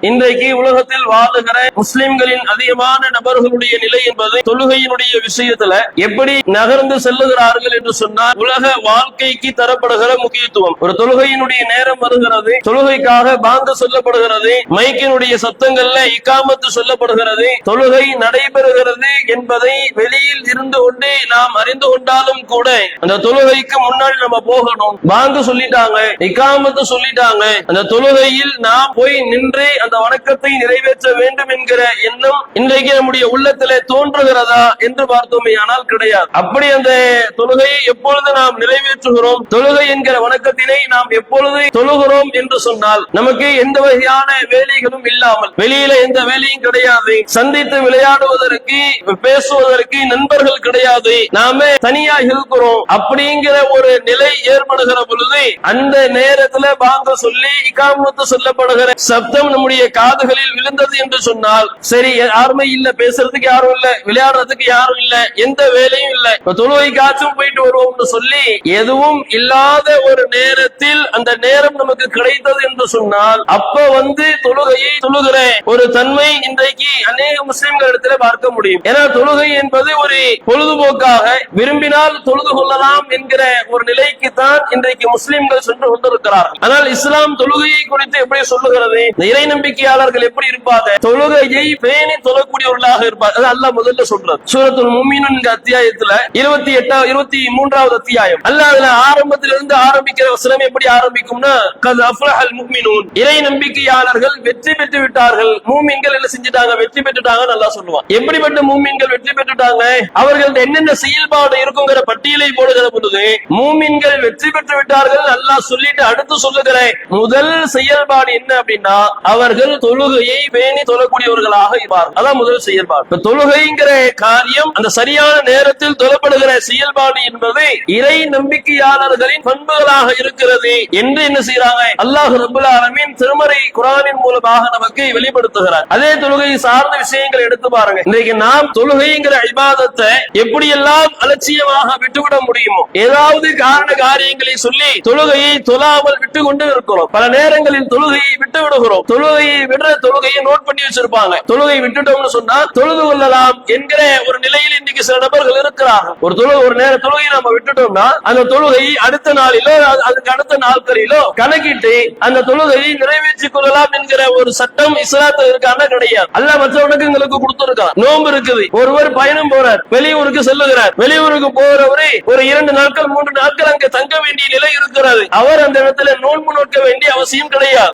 இன்றைக்கு உலகத்தில் வாழுகிற முஸ்லிம்களின் அதிகமான நபர்களுடைய நிலை என்பது தொழுகையினுடைய விஷயத்துல எப்படி நகர்ந்து செல்லுகிறார்கள் என்று சொன்னால் உலக வாழ்க்கைக்கு தரப்படுகிற முக்கியத்துவம். ஒரு தொழுகையினுடைய நேரம் வருகிறது தொழுகைக்காக பாந்து சொல்லப்படுகிறது மைக்கினுடைய சத்தங்கள்ல இக்காமத்து சொல்லப்படுகிறது தொழுகை நடைபெறுகிறது என்பதை வெளியில் இருந்து கொண்டே நாம் அறிந்து கொண்டாலும் கூட அந்த தொழுகைக்கு முன்னாடி நம்ம போகணும். பாந்து சொல்லிட்டாங்க இக்காமத்து சொல்லிட்டாங்க. அந்த தொழுகையில் நாம் போய் நின்று அந்த வணக்கத்தை நிறைவேற்ற வேண்டும் என்கிற எண்ணம் இன்றைக்கு நம்முடைய உள்ளத்திலே தோன்றுகிறதா என்று பார்த்தோமே ஆனால் கிடையாது. அப்படி அந்த தொழுகையை எப்பொழுது நாம் நிறைவேற்றுகிறோம்? தொழுகை என்கிற வணக்கத்தினை நாம் எப்பொழுது தொழுகிறோம் என்று சொன்னால் நமக்கு எந்த வகையான வேலைகளும் இல்லாமல் வெளியில எந்த வேலையும் கிடையாது. சந்தித்து விளையாடுவதற்கு பேசுவதற்கு நண்பர்கள் கிடையாது. நாம தனியா இருக்கிறோம். அப்படிங்கிற ஒரு நிலை ஏற்படுகிற பொழுது அந்த நேரத்துல பாங்க சொல்லி இக்காமத்து சொல்லப்படுகிற சப்தம் நம்முடைய காதுகளில் விழுந்தது என்று சொன்னால் சரி யாருமே இல்ல பேசுறதுக்கு யாரும் இல்ல விளையாடுறதுக்கு யாரும் இல்ல எந்த வேலையும் இல்ல. இப்ப தொழுவைக்காச்சும் போயிட்டு வருவோம்னு சொல்லி எதுவும் இல்லாத ஒரு நேரத்தில் அந்த நேரம் நமக்கு கிடைத்தது என்று சொன்னால் அப்ப வந்து தொழுகையை தொழுகிற ஒரு தன்மை இன்றைக்கு அநேக முஸ்லிம்கள் இடத்துல பார்க்க முடியும். ஏன்னா தொழுகை என்பது ஒரு பொழுதுபோக்காக விரும்பினால் தொழுது கொள்ளலாம் என்கிற ஒரு நிலைக்கு தான் இன்றைக்கு முஸ்லிம்கள் சென்று கொண்டிருக்கிறார்கள். ஆனால் இஸ்லாம் தொழுகையை குறித்து எப்படி சொல்லுகிறது? இந்த இறை நம்பிக்கையாளர்கள் எப்படி இருப்பாங்க? தொழுகையை பேணி தொழக்கூடியவர்களாக இருப்பார் அது அல்லாஹ் முதல்ல சொல்றது சூரத்துல் முமீனு அத்தியாயத்துல இருபத்தி எட்டாவது இருபத்தி மூன்றாவது அத்தியாயம். அல்ல அதுல ஆரம்பத்திலிருந்து ஆரம்பிக்கிற வசனம் எப்படி ஆரம்பிக்கும்னா கது அஃப்லஹல் முஃமினூன் இறை நம்பிக்கையாளர்கள் வெற்றி பெற்று விட்டார்கள். மூமின்கள் என்ன செஞ்சுட்டாங்க? வெற்றி பெற்றுட்டாங்க நல்லா சொல்லுவான். எப்படிப்பட்ட மூமின்கள் வெற்றி பெற்றுட்டாங்க? அவர்கள் என்னென்ன செயல்பாடு இருக்குங்கிற பட்டியலை போடுகிற பொழுது மூமின்கள் வெற்றி பெற்று விட்டார்கள் நல்லா சொல்லிட்டு அடுத்து சொல்லுகிறேன். முதல் செயல்பாடு என்ன அப்படின்னா அவர்கள் தொழுகையை பேணி தொழக்கூடியவர்களாக இருப்பார்கள். அதான் முதல் செயல்பாடு. இப்ப தொழுகைங்கிற காரியம் அந்த சரியான நேரத்தில் தொழப்படுகிற செயல்பாடு என்பது இறை நம்பிக்கையாளர்களின் பண்புகளாக இருக்கிறது என்று என்ன செய்யறாங்க அல்லாஹ் ரபுல் ஆலமின் திருமறை குரானின் மூலமாக நமக்கு வெளிப்படுத்துகிறார். அதே தொழுகை சார்ந்த விஷயங்களை எடுத்து பாருங்க. இன்றைக்கு நாம் தொழுகைங்கிற ஐபாதத்தை எப்படியெல்லாம் அலட்சியமாக விட்டுவிட முடியுமோ ஏதாவது காரண காரியங்களை சொல்லி தொழுகையை தொழாமல் விட்டு கொண்டு இருக்கிறோம். பல நேரங்களில் தொழுகையை விட்டு விடுகிறோம் தொழுகை தொழுகையை விடுற தொழுகையை நோட் பண்ணி வச்சிருப்பாங்க. தொழுகை விட்டுட்டோம்னு சொன்னா தொழுது கொள்ளலாம் என்கிற ஒரு நிலையில் இன்னைக்கு சில நபர்கள் இருக்கிறாங்க ஒரு தொழுகை ஒரு நேர தொழுகையை நம்ம விட்டுட்டோம்னா அந்த தொழுகையை அடுத்த நாளிலோ அதுக்கு அடுத்த நாட்களிலோ கணக்கிட்டு அந்த தொழுகையை நிறைவேற்றிக் கொள்ளலாம் என்கிற ஒரு சட்டம் இஸ்லாத்துல இருக்கான கிடையாது. அல்ல மற்றவனுக்கு எங்களுக்கு கொடுத்திருக்கான். நோன்பு இருக்குது. ஒருவர் பயணம் போறார். வெளியூருக்கு செல்லுகிறார். வெளியூருக்கு போறவரை ஒரு இரண்டு நாட்கள் மூன்று நாட்கள் அங்க தங்க வேண்டிய நிலை இருக்கிறது. அவர் அந்த இடத்துல நோன்பு நோக்க வேண்டிய அவசியம் கிடையாது.